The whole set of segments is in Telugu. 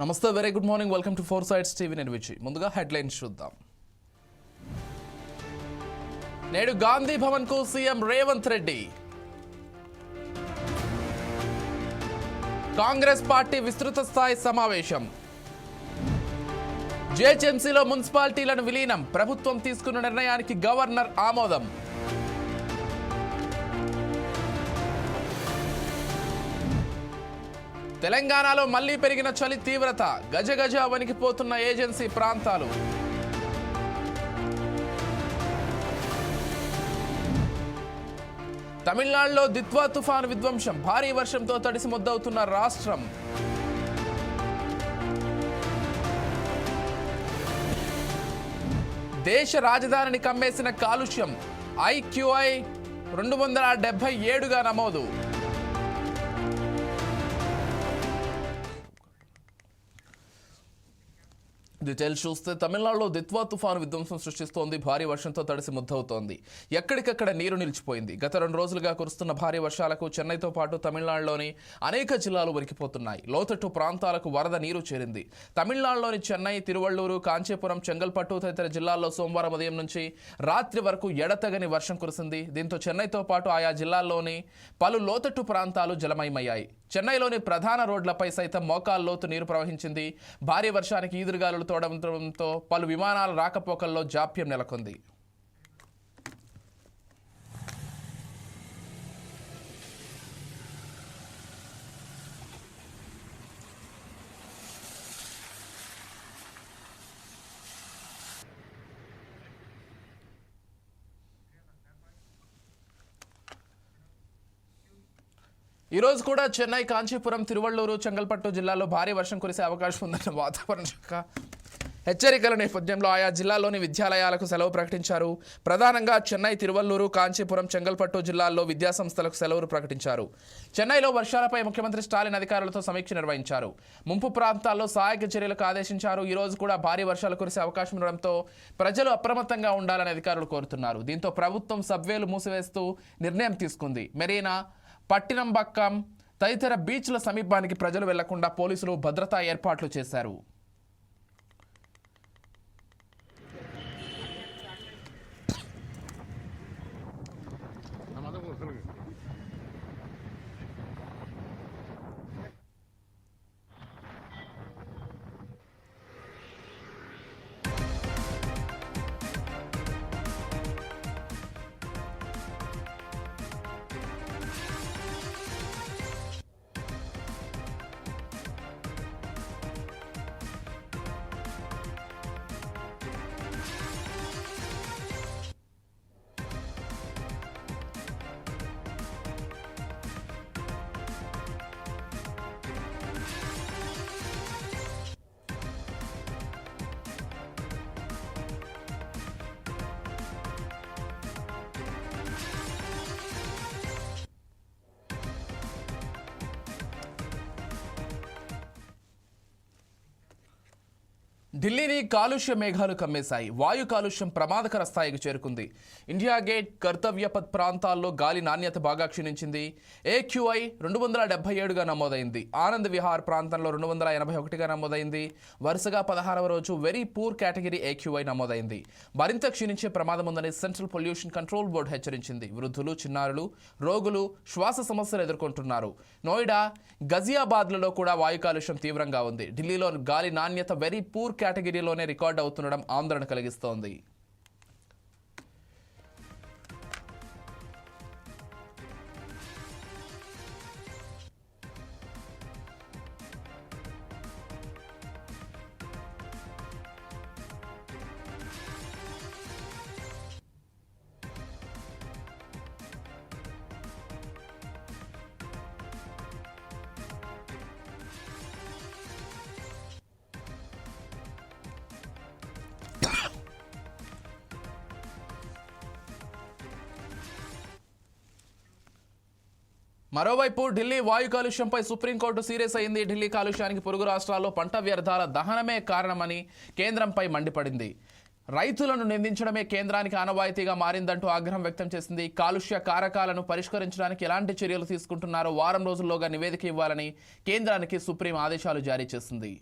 నమస్తే very good morning welcome to four sides TV నేను విజయ్. ముందుగా హెడ్లైన్స్ చూద్దాం. నేడు Gandhi భవన్కు CM Revanth Reddy. Congress party విస్తృత స్థాయి సమావేశం. జేహెచ్ఎంసీలో మున్సిపాలిటీలను విలీనం ప్రభుత్వం తీసుకున్న నిర్ణయానికి గవర్నర్ ఆమోదం. తెలంగాణలో మళ్ళీ పెరిగిన చలి తీవ్రత గజ గజ వణికిపోతున్న ఏజెన్సీ ప్రాంతాలు. తమిళనాడులో దిత్వా తుఫాను విధ్వంసం భారీ వర్షంతో తడిసి ముద్దవుతున్న రాష్ట్రం. దేశ రాజధానిని కమ్మేసిన కాలుష్యం ఐక్యూఐ రెండు వందల డెబ్బై ఏడుగా నమోదు. డీటెయిల్స్ చూస్తే తమిళనాడులో దిత్వా తుఫాను విధ్వంసం సృష్టిస్తోంది. భారీ వర్షంతో తడిసి ముద్దవుతోంది. ఎక్కడికక్కడ నీరు నిలిచిపోయింది. గత రెండు రోజులుగా కురుస్తున్న భారీ వర్షాలకు చెన్నైతో పాటు తమిళనాడులోని అనేక జిల్లాలు ఉరికిపోతున్నాయి. లోతట్టు ప్రాంతాలకు వరద నీరు చేరింది. తమిళనాడులోని చెన్నై తిరువள்ளూరు కాంచీపురం చెంగల్పట్టు తదితర జిల్లాల్లో సోమవారం ఉదయం నుంచి రాత్రి వరకు ఎడతెగని వర్షం కురిసింది. దీంతో చెన్నైతో పాటు ఆయా జిల్లాల్లోని పలు లోతట్టు ప్రాంతాలు జలమయమయ్యాయి. చెన్నైలోని ప్రధాన రోడ్లపై సైతం మోకాల్లోతు నీరు ప్రవహించింది. భారీ వర్షానికి ఈదురుగాలులతో తోడవడంతో పలు విమానాల రాకపోకల్లో జాప్యం నెలకొంది. ఈ రోజు కూడా చెన్నై కాంచీపురం తిరువళ్ళూరు చెంగల్పట్టు జిల్లాలో భారీ వర్షం కురిసే అవకాశం ఉందన్న వాతావరణ శాఖ హెచ్చరికల నేపథ్యంలో ఆయా జిల్లాల్లోని విద్యాలయాలకు సెలవు ప్రకటించారు. ప్రధానంగా చెన్నై తిరువల్లూరు కాంచీపురం చెంగల్పట్టు జిల్లాల్లో విద్యాసంస్థలకు సెలవులు ప్రకటించారు. చెన్నైలో వర్షాలపై ముఖ్యమంత్రి స్టాలిన్ అధికారులతో సమీక్ష నిర్వహించారు. ముంపు ప్రాంతాల్లో సహాయక చర్యలకు ఆదేశించారు. ఈ రోజు కూడా భారీ వర్షాలు కురిసే అవకాశం ఉండడంతో ప్రజలు అప్రమత్తంగా ఉండాలని అధికారులు కోరుతున్నారు. దీంతో ప్రభుత్వం సబ్వేలు మూసివేస్తూ నిర్ణయం తీసుకుంది. మెరీనా పట్టినంబక్కం తదితర బీచ్ల సమీపానికి ప్రజలు వెళ్ళకుండా పోలీసులు భద్రతా ఏర్పాట్లు చేశారు. ఢిల్లీని కాలుష్య మేఘాలు కమ్మేశాయి. వాయు కాలుష్యం ప్రమాదకర స్థాయికి చేరుకుంది. ఇండియా గేట్ కర్తవ్యపథ్ ప్రాంతాల్లో గాలి నాణ్యత బాగా క్షీణించింది. ఏక్యూఐ రెండు వందల డెబ్బై ఏడుగా నమోదైంది. ఆనంద్ విహార్ ప్రాంతంలో రెండు వందల ఎనభై ఒకటిగా నమోదైంది. వరుసగా పదహారవ రోజు వెరీ పూర్ కేటగిరీ ఏక్యూఐ నమోదైంది. మరింత క్షీణించే ప్రమాదం ఉందని సెంట్రల్ పొల్యూషన్ కంట్రోల్ బోర్డు హెచ్చరించింది. వృద్ధులు చిన్నారులు రోగులు శ్వాస సమస్యలు ఎదుర్కొంటున్నారు. నోయిడా గజియాబాద్లలో కూడా వాయు కాలుష్యం తీవ్రంగా ఉంది. ఢిల్లీలో గాలి నాణ్యత వెరీ పూర్ కేటగిరీలోనే రికార్డు అవుతుండడం ఆందోళన కలిగిస్తోంది. మరోవైపు ఢిల్లీ వాయు కాలుష్యంపై సుప్రీంకోర్టు సీరియస్ అయింది. ఢిల్లీ కాలుష్యానికి పొరుగు రాష్ట్రాల్లో పంట వ్యర్థాల దహనమే కారణమని కేంద్రంపై మండిపడింది. రైతులను నిందించడమే కేంద్రానికి ఆనవాయితీగా మారిందంటూ ఆగ్రహం వ్యక్తం చేసింది. కాలుష్య కారకాలను పరిష్కరించడానికి ఎలాంటి చర్యలు తీసుకుంటున్నారో వారం రోజుల్లోగా నివేదిక ఇవ్వాలని కేంద్రానికి సుప్రీం ఆదేశాలు జారీ చేసింది.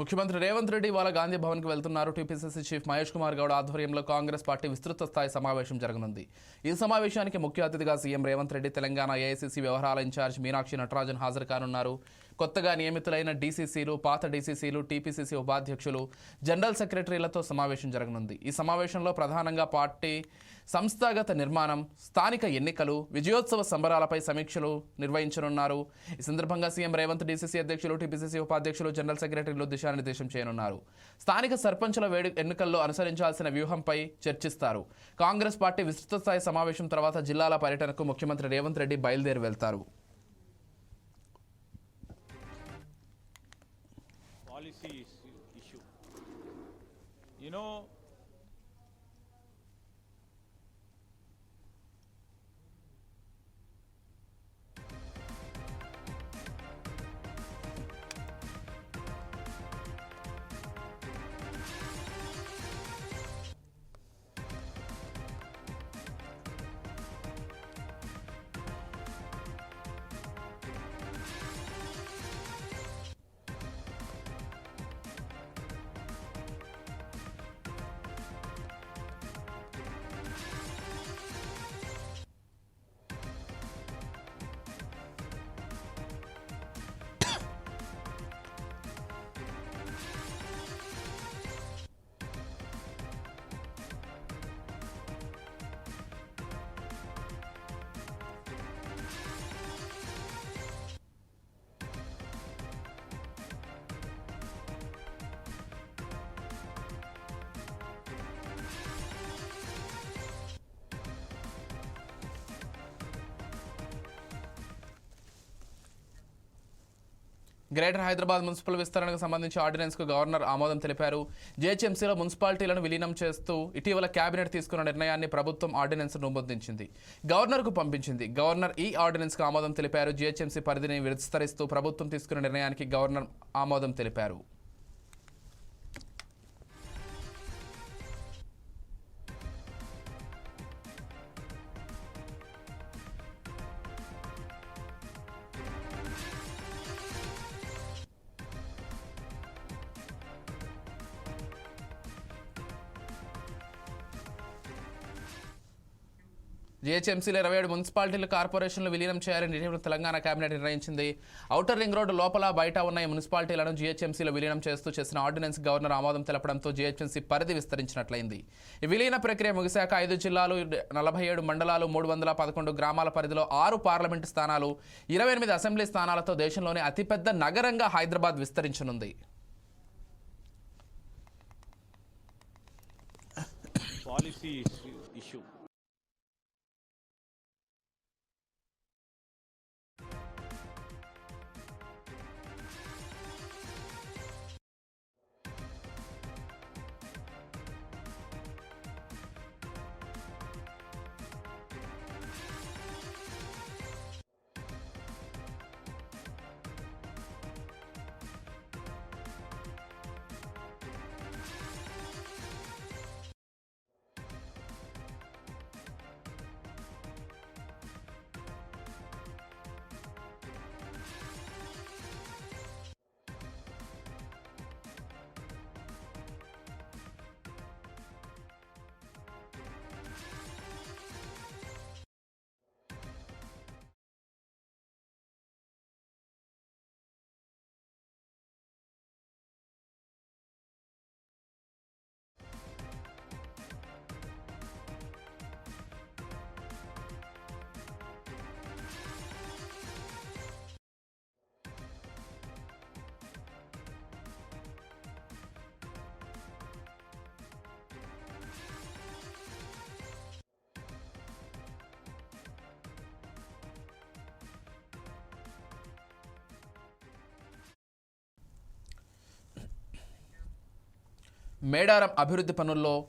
ముఖ్యమంత్రి రేవంత్ రెడ్డి ఇవాళ గాంధీ భవన్కి వెళ్తున్నారు. టీపీసీసీ చీఫ్ మహేష్ కుమార్ గౌడ్ ఆధ్వర్యంలో కాంగ్రెస్ పార్టీ విస్తృత స్థాయి సమావేశం జరగనుంది. ఈ సమావేశానికి ముఖ్య అతిథిగా సీఎం రేవంత్ రెడ్డి తెలంగాణ ఏఐసీసీ వ్యవహారాల ఇన్ఛార్జ్ మీనాక్షి నటరాజన్ హాజరు కానున్నారు. కొత్తగా నియమితులైన డీసీసీలు పాత డీసీసీలు టీపీసీసీ ఉపాధ్యక్షులు జనరల్ సెక్రటరీలతో సమావేశం జరగనుంది. ఈ సమావేశంలో ప్రధానంగా పార్టీ సంస్థాగత నిర్మాణం స్థానిక ఎన్నికలు విజయోత్సవ సంబరాలపై సమీక్షలు నిర్వహించనున్నారు. ఈ సందర్భంగా సీఎం రేవంత్ డీసీసీ అధ్యక్షులు టీపీసీసీ ఉపాధ్యక్షులు జనరల్ సెక్రటరీలు దిశానిర్దేశం చేయనున్నారు. స్థానిక సర్పంచుల వేడు ఎన్నికల్లో అనుసరించాల్సిన వ్యూహంపై చర్చిస్తారు. కాంగ్రెస్ పార్టీ విస్తృత స్థాయి సమావేశం తర్వాత జిల్లాల పర్యటనకు ముఖ్యమంత్రి రేవంత్ రెడ్డి బయలుదేరి వెళ్తారు. You know, greater Hyderabad municipal విస్తరణకు సంబంధించి ఆర్డినెన్స్కు గవర్నర్ ఆమోదం తెలిపారు. జీహెచ్ఎంసీలో మున్సిపాలిటీలను విలీనం చేస్తూ ఇటీవల కేబినెట్ తీసుకున్న నిర్ణయాన్ని ప్రభుత్వం ఆర్డినెన్స్ రూపొందించింది. గవర్నర్కు పంపించింది. గవర్నర్ ఈ ఆర్డినెన్స్కు ఆమోదం తెలిపారు. జీహెచ్ఎంసీ పరిధిని విస్తరిస్తూ ప్రభుత్వం తీసుకున్న నిర్ణయానికి గవర్నర్ ఆమోదం తెలిపారు. జీహెచ్ఎంసీలో ఇరవై ఏడు మున్సిపాలిటీలు కార్పొరేషన్లు విలీనం చేయాలని ఇటీవల తెలంగాణ కేబినెట్ నిర్ణయించింది. ఔటర్ రింగ్ రోడ్డు లోపల బయట ఉన్న ఈ మున్సిపాలిటీలను జీహెచ్ఎంసీలో విలీనం చేస్తూ చేసిన ఆర్డినెన్స్ గవర్నర్ ఆమోదం తెలపడంతో జీహెచ్ఎంసీ పరిధి విస్తరించినట్లయింది. ఈ విలీన ప్రక్రియ ముగిశాక ఐదు జిల్లాలు నలభై ఏడు మండలాలు మూడు వందల పదకొండు గ్రామాల పరిధిలో ఆరు పార్లమెంటు స్థానాలు ఇరవై ఎనిమిది అసెంబ్లీ స్థానాలతో దేశంలోనే అతిపెద్ద నగరంగా హైదరాబాద్ విస్తరించనుంది. పాలసీ ఇష్యూ మేడారం అభివృద్ధి పనుల్లో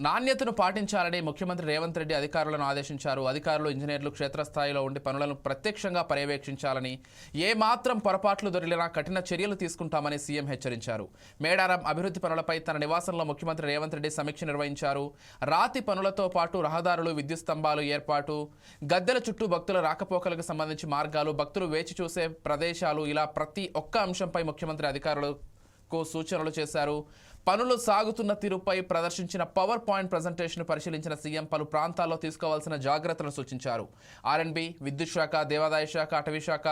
నాణ్యతను పాటించాలని ముఖ్యమంత్రి రేవంత్ రెడ్డి అధికారులను ఆదేశించారు. అధికారులు ఇంజనీర్లు క్షేత్రస్థాయిలో ఉండి పనులను ప్రత్యక్షంగా పర్యవేక్షించాలని ఏమాత్రం పొరపాట్లు దొరికినా కఠిన చర్యలు తీసుకుంటామని సీఎం హెచ్చరించారు. మేడారం అభివృద్ధి పనులపై తన నివాసంలో ముఖ్యమంత్రి రేవంత్ రెడ్డి సమీక్ష నిర్వహించారు. రాతి పనులతో పాటు రహదారులు విద్యుత్ స్తంభాలు ఏర్పాటు గద్దెల చుట్టూ భక్తుల రాకపోకలకు సంబంధించి మార్గాలు భక్తులు వేచి చూసే ప్రదేశాలు ఇలా ప్రతి ఒక్క అంశంపై ముఖ్యమంత్రి అధికారులు కు సూచనలు చేశారు. పనులు సాగుతున్న తీరుపై ప్రదర్శించిన పవర్ పాయింట్ ప్రజెంటేషన్ పరిశీలించిన సీఎం పలు ప్రాంతాల్లో తీసుకోవాల్సిన జాగ్రత్తలను సూచించారు. ఆర్ఎన్బి విద్యుత్ శాఖ దేవాదాయ శాఖ అటవీ శాఖ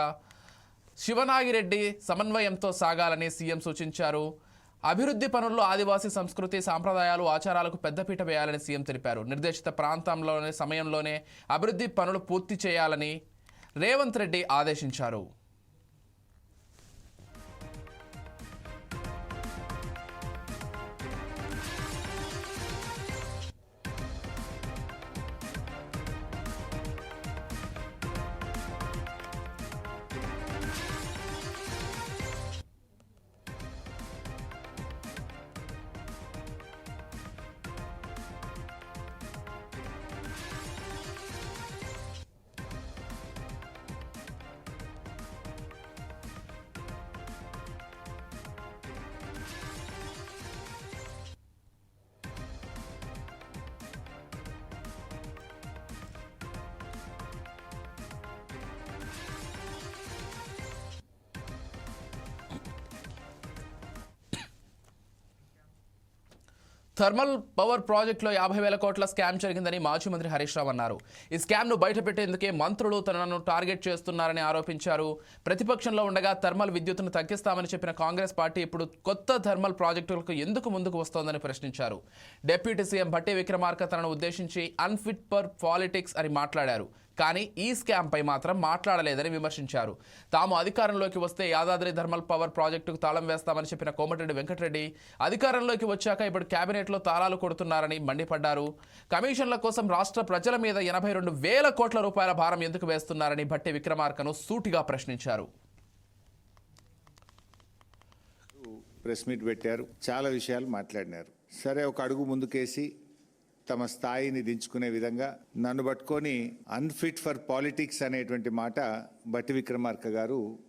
శివనాగిరెడ్డి సమన్వయంతో సాగాలని సీఎం సూచించారు. అభివృద్ధి పనుల్లో ఆదివాసీ సంస్కృతి సాంప్రదాయాలు ఆచారాలకు పెద్దపీట వేయాలని సీఎం తెలిపారు. నిర్దేశిత ప్రాంతంలోనే సమయంలోనే అభివృద్ధి పనులు పూర్తి చేయాలని రేవంత్ రెడ్డి ఆదేశించారు. థర్మల్ పవర్ ప్రాజెక్టులో యాభై వేల కోట్ల స్కామ్ జరిగిందని మాజీ మంత్రి హరీష్ రావు అన్నారు. ఈ స్కామ్ను బయటపెట్టేందుకే మంత్రులు తనను టార్గెట్ చేస్తున్నారని ఆరోపించారు. ప్రతిపక్షంలో ఉండగా థర్మల్ విద్యుత్తును తగ్గిస్తామని చెప్పిన కాంగ్రెస్ పార్టీ ఇప్పుడు కొత్త థర్మల్ ప్రాజెక్టులకు ఎందుకు ముందుకు వస్తోందని ప్రశ్నించారు. డిప్యూటీ సీఎం భట్టి విక్రమార్క తనను ఉద్దేశించి అన్ఫిట్ ఫర్ పాలిటిక్స్ అని మాట్లాడారు. కానీ ఈ స్కామ్పై మాత్రం మాట్లాడలేదని విమర్శించారు. తాము అధికారంలోకి వస్తే యాదాద్రి థర్మల్ పవర్ ప్రాజెక్టుకు తాళం వేస్తామని చెప్పిన కోమటిరెడ్డి వెంకటరెడ్డి అధికారంలోకి వచ్చాక ఇప్పుడు కేబినెట్లో తాళాలు కొడుతున్నారని మండిపడ్డారు. కమిషన్ల కోసం రాష్ట్ర ప్రజల మీద ఎనభై రెండు వేల కోట్ల రూపాయల భారం ఎందుకు వేస్తున్నారని భట్టి విక్రమార్కను సూటిగా ప్రశ్నించారు. ప్రెస్ మీట్ పెట్టారు చాలా విషయాలు మాట్లాడినారు. సరే ఒక అడుగు ముందుకేసి తమ స్థాయిని దించుకునే విధంగా నన్ను పట్టుకొని అన్ఫిట్ ఫర్ పాలిటిక్స్ అనేటువంటి మాట బట్టి విక్రమార్క గారు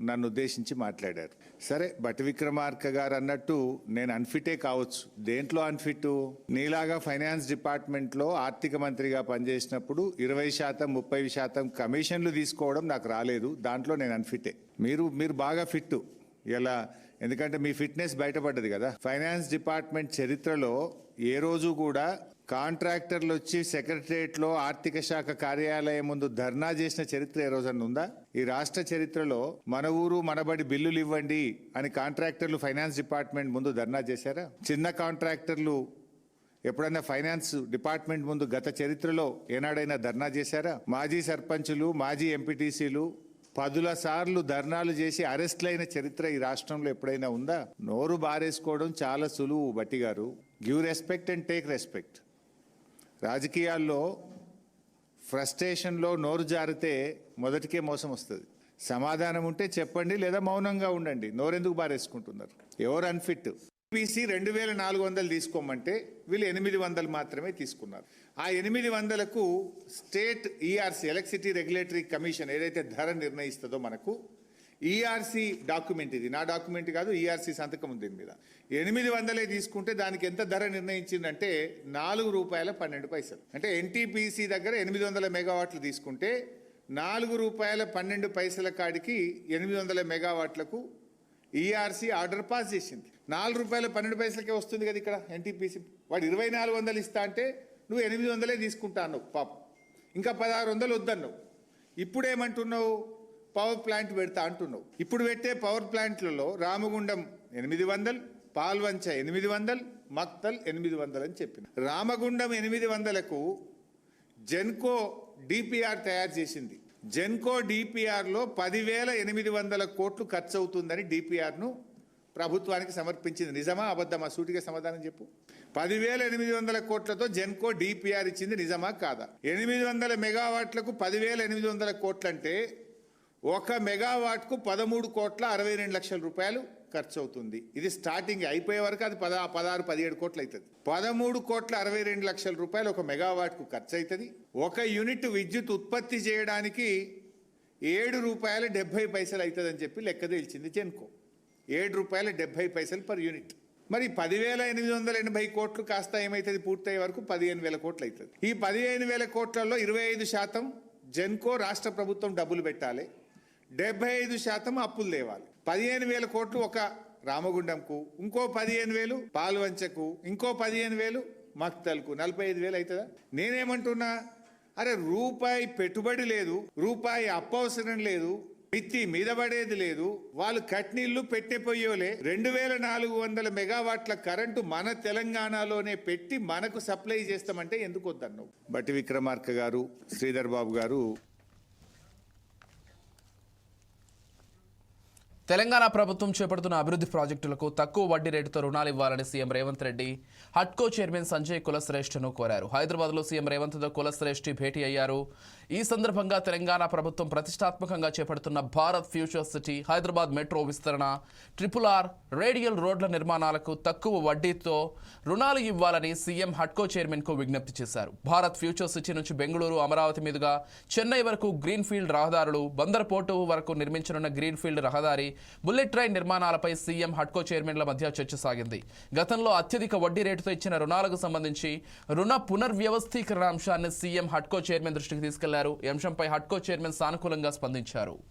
నన్ను ఉద్దేశించి మాట్లాడారు. సరే బట్టి విక్రమార్క గారు అన్నట్టు నేను అన్ఫిటే కావచ్చు. దేంట్లో అన్ఫిట్ నీలాగా ఫైనాన్స్ డిపార్ట్మెంట్లో ఆర్థిక మంత్రిగా పనిచేసినప్పుడు ఇరవై శాతం ముప్పై శాతం కమిషన్లు తీసుకోవడం నాకు రాలేదు. దాంట్లో నేను అన్ఫిటే మీరు మీరు బాగా ఫిట్ ఇలా ఎందుకంటే మీ ఫిట్నెస్ బయటపడ్డది కదా. ఫైనాన్స్ డిపార్ట్మెంట్ చరిత్రలో ఏ రోజు కూడా కాంట్రాక్టర్లు వచ్చి సెక్రటరియట్లో ఆర్థిక శాఖ కార్యాలయం ముందు ధర్నా చేసిన చరిత్ర ఏ రోజన్నా ఉందా? ఈ రాష్ట్ర చరిత్రలో మన ఊరు మనబడి బిల్లులు ఇవ్వండి అని కాంట్రాక్టర్లు ఫైనాన్స్ డిపార్ట్మెంట్ ముందు ధర్నా చేశారా? చిన్న కాంట్రాక్టర్లు ఎప్పుడైనా ఫైనాన్స్ డిపార్ట్మెంట్ ముందు గత చరిత్రలో ఏనాడైనా ధర్నా చేశారా? మాజీ సర్పంచులు మాజీ ఎంపీటీసీలు పదుల సార్లు ధర్నాలు చేసి అరెస్ట్లైన చరిత్ర ఈ రాష్ట్రంలో ఎప్పుడైనా ఉందా? నోరు బారేసుకోవడం చాలా సులువు బట్టి గారు give respect and take respect. రాజకీయాల్లో ఫ్రస్ట్రేషన్లో నోరు జారితే మొదటికే మోసం వస్తుంది. సమాధానం ఉంటే చెప్పండి లేదా మౌనంగా ఉండండి. నోరెందుకు బారేసుకుంటున్నారు? ఎవరు అన్ఫిట్? బీసీ రెండు వేల నాలుగు వందలు తీసుకోమంటే వీళ్ళు ఎనిమిది వందలు మాత్రమే తీసుకున్నారు. ఆ ఎనిమిది వందలకు state ERC electricity regulatory commission ఏదైతే ధర నిర్ణయిస్తుందో మనకు ఈఆర్సీ డాక్యుమెంట్ ఇది. నా డాక్యుమెంట్ కాదు ఈఆర్సీ సంతకం ఉంది దీని మీద. ఎనిమిది వందలే తీసుకుంటే దానికి ఎంత ధర నిర్ణయించిందంటే నాలుగు రూపాయల పన్నెండు పైసలు. అంటే ఎన్టీపీసీ దగ్గర ఎనిమిది వందల మెగావాట్లు తీసుకుంటే నాలుగు రూపాయల పన్నెండు పైసల కాడికి ఎనిమిది వందల మెగావాట్లకు ఈఆర్సీ ఆర్డర్ పాస్ చేసింది. నాలుగు రూపాయల పన్నెండు పైసలకే వస్తుంది కదా ఇక్కడ ఎన్టీపీసీ వాడు ఇరవై నాలుగు వందలు ఇస్తా అంటే నువ్వు ఎనిమిది వందలే తీసుకుంటా అన్నావు పాపం. ఇంకా పదహారు వందలు వద్దన్నావు. ఇప్పుడు ఏమంటున్నావు పవర్ ప్లాంట్ పెడతా అంటున్నావు. ఇప్పుడు పెట్టే పవర్ ప్లాంట్లలో రామగుండం ఎనిమిది వందలు పాల్వంచ ఎనిమిది వందలు మక్తల్ ఎనిమిది వందలు అని చెప్పిన. రామగుండం ఎనిమిది వందలకు జెన్కో డిపిఆర్ తయారు చేసింది. జెన్కో డిపిఆర్లో పదివేల ఎనిమిది వందల కోట్లు ఖర్చు అవుతుందని డిపిఆర్ను ప్రభుత్వానికి సమర్పించింది. నిజమా అబద్ధమా? సూటిగా సమాధానం చెప్పు. పదివేల ఎనిమిది వందల కోట్లతో జెన్కో డిపిఆర్ ఇచ్చింది నిజమా కాదా? ఎనిమిది వందల మెగావాట్లకు పదివేల ఎనిమిది వందల కోట్లంటే ఒక మెగావాట్కు పదమూడు కోట్ల అరవై రెండు లక్షల రూపాయలు ఖర్చు అవుతుంది ఇది స్టార్టింగ్ అయిపోయే వరకు అది పద పదహారు పదిహేడు కోట్లు అవుతుంది. పదమూడు కోట్ల అరవై రెండు లక్షల రూపాయలు ఒక మెగావాట్కు ఖర్చు అవుతుంది ఒక యూనిట్ విద్యుత్ ఉత్పత్తి చేయడానికి ఏడు రూపాయల డెబ్బై పైసలు అవుతుందని చెప్పి లెక్క తేల్చింది జెన్కో. ఏడు రూపాయల డెబ్బై పైసలు పర్ యూనిట్. మరి పదివేల ఎనిమిది వందల ఎనభై కోట్లు కాస్త ఏమవుతుంది పూర్తయ్యే వరకు పదిహేను వేల కోట్లు అవుతుంది. ఈ పదిహేను వేల కోట్లలో ఇరవై ఐదు శాతం జెన్కో రాష్ట్ర ప్రభుత్వం డబ్బులు పెట్టాలి. డెబ్బై ఐదు శాతం అప్పులు తేవాలి. పదిహేను వేల కోట్లు ఒక రామగుండంకు ఇంకో పదిహేను వేలు పాల్వంచకు ఇంకో పదిహేను వేలు మక్తల్కు. నలభై ఐదు వేలు అవుతుందా నేనేమంటున్నా? అరే రూపాయి పెట్టుబడి లేదు రూపాయి అప్పవసరం లేదు మిత్తి మీద పడేది లేదు వాళ్ళు కట్నీళ్ళు పెట్టిపోయోలే రెండు వేల నాలుగు వందల మెగావాట్ల కరెంటు మన తెలంగాణలోనే పెట్టి మనకు సప్లై చేస్తామంటే ఎందుకు వద్దన్నావు బట్టి విక్రమార్క గారు శ్రీధర్ బాబు గారు తెలంగాణ ప్రభుత్వం చేపడుతున్న అభివృద్ధి ప్రాజెక్టులకు తక్కువ వడ్డీ రేటుతో రుణాలు ఇవ్వాలని సీఎం రేవంత్ రెడ్డి హట్కో చైర్మన్ సంజయ్ కులశ్రేష్ఠను కోరారు. హైదరాబాద్లో సీఎం రేవంత్తో కులశ్రేష్ఠి భేటీ అయ్యారు. ఈ సందర్భంగా తెలంగాణ ప్రభుత్వం ప్రతిష్టాత్మకంగా చేపడుతున్న Bharat future city Hyderabad metro విస్తరణ ట్రిపుల్ ఆర్ రేడియల్ రోడ్ల నిర్మాణాలకు తక్కువ వడ్డీతో రుణాలు ఇవ్వాలని సీఎం హట్కో చైర్మన్కు విజ్ఞప్తి చేశారు. భారత్ ఫ్యూచర్ సిటీ నుంచి బెంగళూరు అమరావతి మీదుగా చెన్నై వరకు గ్రీన్ ఫీల్డ్ రహదారులు బందర్పోర్టు వరకు నిర్మించనున్న గ్రీన్ ఫీల్డ్ రహదారి బుల్లెట్ ట్రైన్ నిర్మాణాలపై సీఎం హట్కో చైర్మన్ల మధ్య చర్చ సాగింది. గతంలో అత్యధిక వడ్డీ రేటుతో ఇచ్చిన రుణాలకు సంబంధించి రుణ పునర్వ్యవస్థీకరణ అంశాన్ని సీఎం హట్కో చైర్మన్ దృష్టికి తీసుకెళ్ళారు. ఈ అంశంపై హట్కో చైర్మన్ సానుకూలంగా స్పందించారు.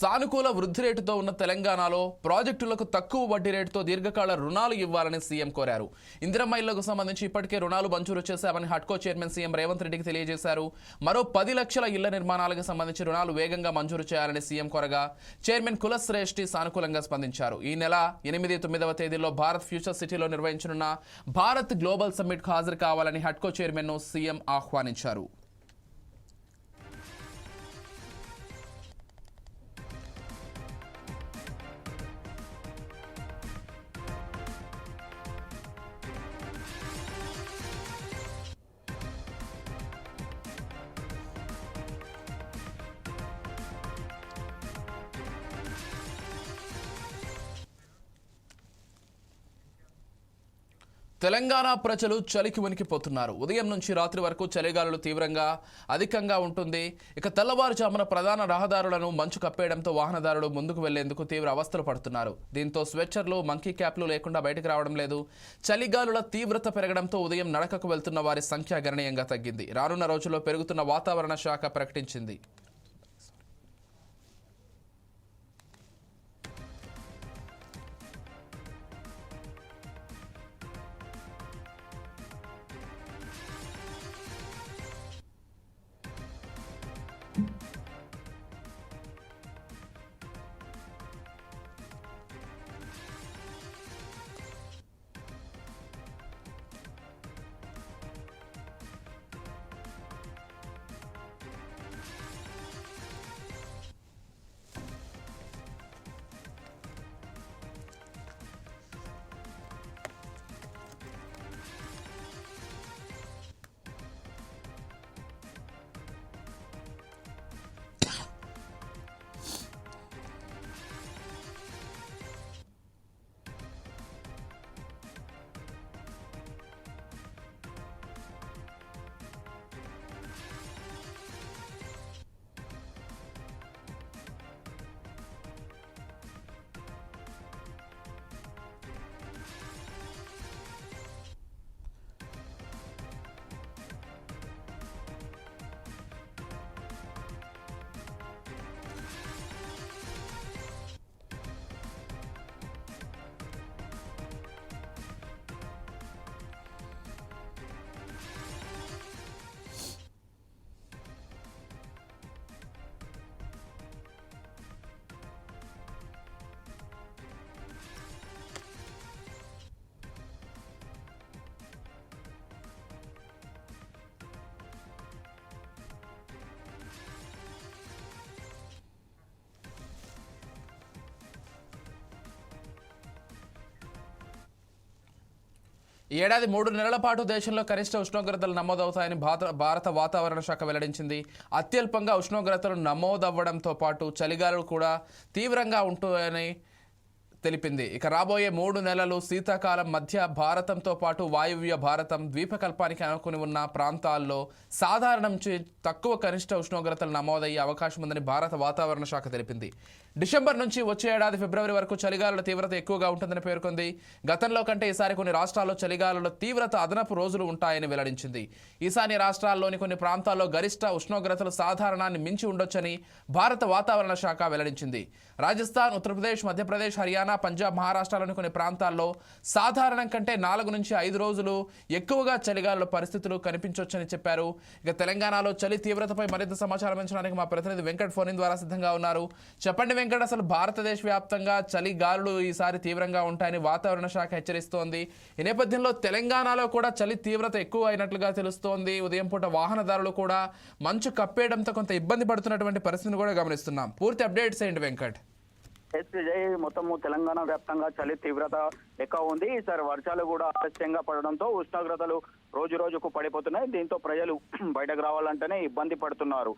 సానుకూల వృద్ధి రేటుతో ఉన్న తెలంగాణలో ప్రాజెక్టులకు తక్కువ వడ్డీ రేటుతో దీర్ఘకాల రుణాలు ఇవ్వాలని సీఎం కోరారు. ఇందిరమ్మ ఇళ్ళకు సంబంధించి ఇప్పటికే రుణాలు మంజూరు చేశామని హట్కో చైర్మన్ సీఎం రేవంత్ రెడ్డికి తెలియజేశారు. మరో పది లక్షల ఇళ్ళ నిర్మాణాలకు సంబంధించి రుణాలు వేగంగా మంజూరు చేయాలని సీఎం కోరగా చైర్మన్ కులశ్రేష్ఠి సానుకూలంగా స్పందించారు. ఈ నెల ఎనిమిది తొమ్మిదవ తేదీలో భారత్ ఫ్యూచర్ సిటీలో నిర్వహించనున్న భారత్ గ్లోబల్ సమ్మిట్కు హాజరు కావాలని హట్కో చైర్మన్ను సీఎం ఆహ్వానించారు. తెలంగాణ ప్రజలు చలికి వణికిపోతున్నారు ఉదయం నుంచి రాత్రి వరకు చలిగాలులు తీవ్రంగా అధికంగా ఉంటుంది. ఇక తెల్లవారుజామున ప్రధాన రహదారులను మంచు కప్పేయడంతో వాహనదారులు ముందుకు వెళ్ళేందుకు తీవ్ర అవస్థలు పడుతున్నారు. దీంతో స్వెచ్చర్లు మంకీ క్యాప్లు లేకుండా బయటకు రావడం లేదు. చలిగాలుల తీవ్రత పెరగడంతో ఉదయం నడకకు వెళ్తున్న వారి సంఖ్య గణనీయంగా తగ్గింది. రానున్న రోజుల్లో పెరుగుతున్న వాతావరణ శాఖ ప్రకటించింది. ఈ ఏడాది మూడు నెలల పాటు దేశంలో కనిష్ట ఉష్ణోగ్రతలు నమోదవుతాయని భారత భారత వాతావరణ శాఖ వెల్లడించింది. అత్యల్పంగా ఉష్ణోగ్రతలు నమోదవ్వడంతో పాటు చలిగాలు కూడా తీవ్రంగా ఉంటాయని తెలిపింది. ఇక రాబోయే మూడు నెలలు శీతాకాలం మధ్య భారతంతో పాటు వాయువ్య భారతం ద్వీపకల్పానికి అనుకుని ఉన్న ప్రాంతాల్లో సాధారణం నుంచి తక్కువ కనిష్ట ఉష్ణోగ్రతలు నమోదయ్యే అవకాశం ఉందని భారత వాతావరణ శాఖ తెలిపింది. డిసెంబర్ నుంచి వచ్చే ఏడాది ఫిబ్రవరి వరకు చలిగాలుల తీవ్రత ఎక్కువగా ఉంటుందని పేర్కొంది. గతంలో కంటే ఈసారి కొన్ని రాష్ట్రాల్లో చలిగాలుల తీవ్రత అదనపు రోజులు ఉంటాయని వెల్లడించింది. ఈశాన్య రాష్ట్రాల్లోని కొన్ని ప్రాంతాల్లో గరిష్ట ఉష్ణోగ్రతలు సాధారణాన్ని మించి ఉండొచ్చని భారత వాతావరణ శాఖ వెల్లడించింది. రాజస్థాన్ ఉత్తరప్రదేశ్ మధ్యప్రదేశ్ హర్యానా పంజాబ్ మహారాష్ట్రలోని కొన్ని ప్రాంతాల్లో సాధారణం కంటే నాలుగు నుంచి ఐదు రోజులు ఎక్కువగా చలిగాలుల పరిస్థితులు కనిపించవచ్చని చెప్పారు. ఇక తెలంగాణలో చలి తీవ్రతపై మరింత సమాచారం అందించడానికి మా ప్రతినిధి వెంకట్ ఫోన్ ద్వారా సిద్ధంగా ఉన్నారు. చెప్పండి వెంకట అసలు భారతదేశ వ్యాప్తంగా చలి గాలులు ఈసారి తీవ్రంగా ఉంటాయని వాతావరణ శాఖ హెచ్చరిస్తోంది. ఈ నేపథ్యంలో తెలంగాణలో కూడా చలి తీవ్రత ఎక్కువ అయినట్లుగా తెలుస్తోంది. ఉదయం పూట వాహనదారులు కూడా మంచు కప్పేయడంతో కొంత ఇబ్బంది పడుతున్నటువంటి పరిస్థితిని కూడా గమనిస్తున్నాం. పూర్తి అప్డేట్స్ ఏంటి వెంకట్? ఎస్ మొత్తము తెలంగాణ వ్యాప్తంగా చలి తీవ్రత ఎక్కువ ఉంది. ఈసారి వర్షాలు కూడా ఆలస్యంగా పడడంతో ఉష్ణోగ్రతలు రోజు రోజుకు పడిపోతున్నాయి. దీంతో ప్రజలు బయటకు రావాలంటేనే ఇబ్బంది పడుతున్నారు.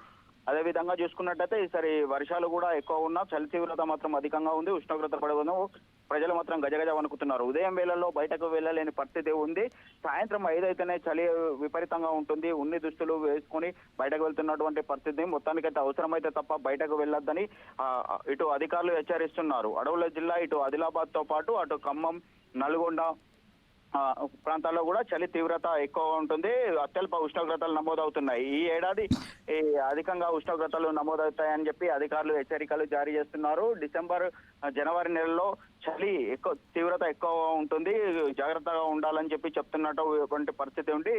అదే విధంగా చూసుకున్నట్టయితే ఈసారి వర్షాలు కూడా ఎక్కువ ఉన్నా చలి తీవ్రత మాత్రం అధికంగా ఉంది ఉష్ణోగ్రత పడవను. ప్రజలు మాత్రం గజగజ వణుకుతున్నారు. ఉదయం వేళల్లో బయటకు వెళ్ళలేని పరిస్థితి ఉంది. సాయంత్రం ఐదైతేనే చలి విపరీతంగా ఉంటుంది. ఉన్ని దుస్తులు వేసుకొని బయటకు వెళ్తున్నటువంటి పరిస్థితి మొత్తానికైతే అవసరమైతే తప్ప బయటకు వెళ్ళొద్దని ఇటు అధికారులు హెచ్చరిస్తున్నారు. అడవుల జిల్లా ఇటు ఆదిలాబాద్తో పాటు అటు ఖమ్మం నల్గొండ ప్రాంతాల్లో కూడా చలి తీవ్రత ఎక్కువ ఉంటుంది. అత్యల్ప ఉష్ణోగ్రతలు నమోదవుతున్నాయి. ఈ ఏడాది ఈ అధికంగా ఉష్ణోగ్రతలు నమోదవుతాయని చెప్పి అధికారులు హెచ్చరికలు జారీ చేస్తున్నారు. డిసెంబర్ జనవరి నెలలో చలి ఎక్కువ తీవ్రత ఎక్కువ ఉంటుంది. జాగ్రత్తగా ఉండాలని చెప్పి చెప్తున్నటువంటి పరిస్థితి ఉండి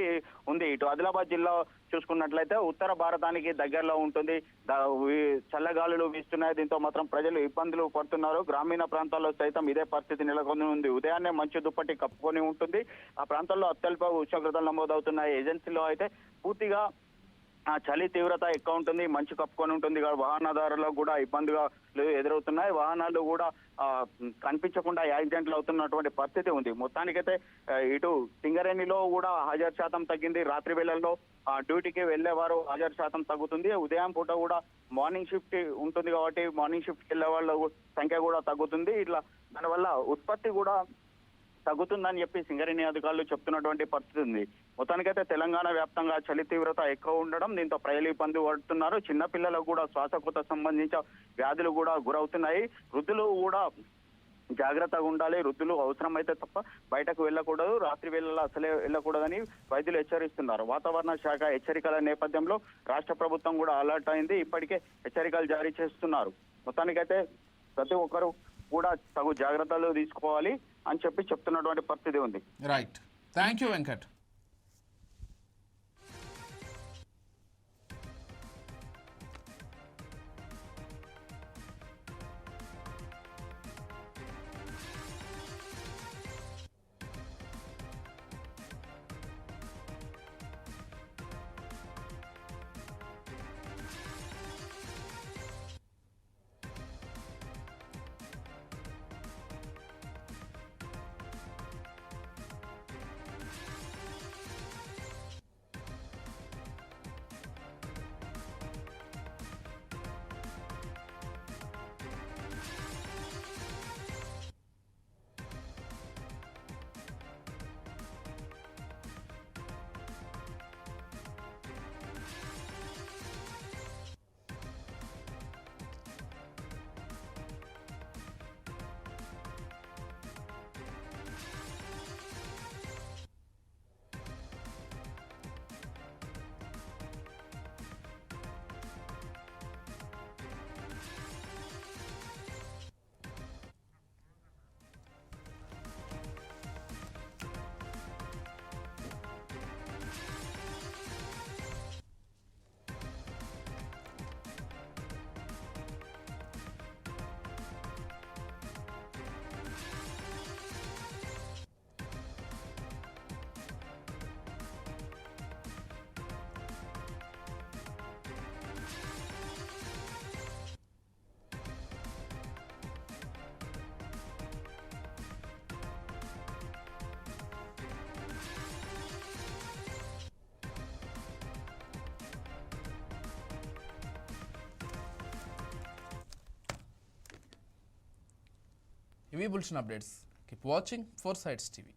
ఉంది. ఇటు ఆదిలాబాద్ జిల్లా చూసుకున్నట్లయితే ఉత్తర భారతానికి దగ్గరలో ఉంటుంది. చల్లగాలులు వీస్తున్నాయి. దీంతో మాత్రం ప్రజలు ఇబ్బందులు పడుతున్నారు. గ్రామీణ ప్రాంతాల్లో సైతం ఇదే పరిస్థితి నెలకొని ఉంది. ఉదయాన్నే మంచు దుప్పటి కప్పుకొని ఉంటుంది. ఆ ప్రాంతాల్లో అత్యల్ప ఉష్ణోగ్రతలు నమోదవుతున్నాయి. ఏజెన్సీలో అయితే పూర్తిగా ఆ చలి తీవ్రత ఎక్కువ ఉంటుంది మంచు కప్పుకొని ఉంటుంది కాబట్టి వాహనదారులకు కూడా ఇబ్బందిగా ఎదురవుతున్నాయి. వాహనాలు కూడా కనిపించకుండా యాక్సిడెంట్లు అవుతున్నటువంటి పరిస్థితి ఉంది. మొత్తానికైతే ఇటు సింగరేణిలో కూడా హాజరు శాతం తగ్గింది. రాత్రి వేళల్లో డ్యూటీకి వెళ్ళేవారు హాజరు శాతం తగ్గుతుంది. ఉదయం పూట కూడా మార్నింగ్ షిఫ్ట్ ఉంటుంది కాబట్టి మార్నింగ్ షిఫ్ట్ వెళ్ళే వాళ్ళ సంఖ్య కూడా తగ్గుతుంది. ఇట్లా దానివల్ల ఉత్పత్తి కూడా తగ్గుతుందని చెప్పి సింగరేణి అధికారులు చెప్తున్నటువంటి పరిస్థితి ఉంది. మొత్తానికైతే తెలంగాణ వ్యాప్తంగా చలి తీవ్రత ఎక్కువ ఉండడం దీంతో ప్రజలు ఇబ్బంది పడుతున్నారు. చిన్న పిల్లలకు కూడా శ్వాసకోత సంబంధించిన వ్యాధులు కూడా గురవుతున్నాయి. వృద్ధులు కూడా జాగ్రత్తగా ఉండాలి. వృద్ధులు అవసరమైతే తప్ప బయటకు వెళ్ళకూడదు. రాత్రి వేళల్లో అసలే వెళ్ళకూడదని వైద్యులు హెచ్చరిస్తున్నారు. వాతావరణ శాఖ హెచ్చరికల నేపథ్యంలో రాష్ట్ర ప్రభుత్వం కూడా అలర్ట్ అయింది. ఇప్పటికే హెచ్చరికలు జారీ చేస్తున్నారు. మొత్తానికైతే ప్రతి ఒక్కరు కూడా తగు జాగ్రత్తలు తీసుకోవాలి అని చెప్పి చెప్తున్నటువంటి పరిస్థితి ఉంది. రైట్ థ్యాంక్ యూ వెంకట్ ఇవి bulletin updates keep watching four sides TV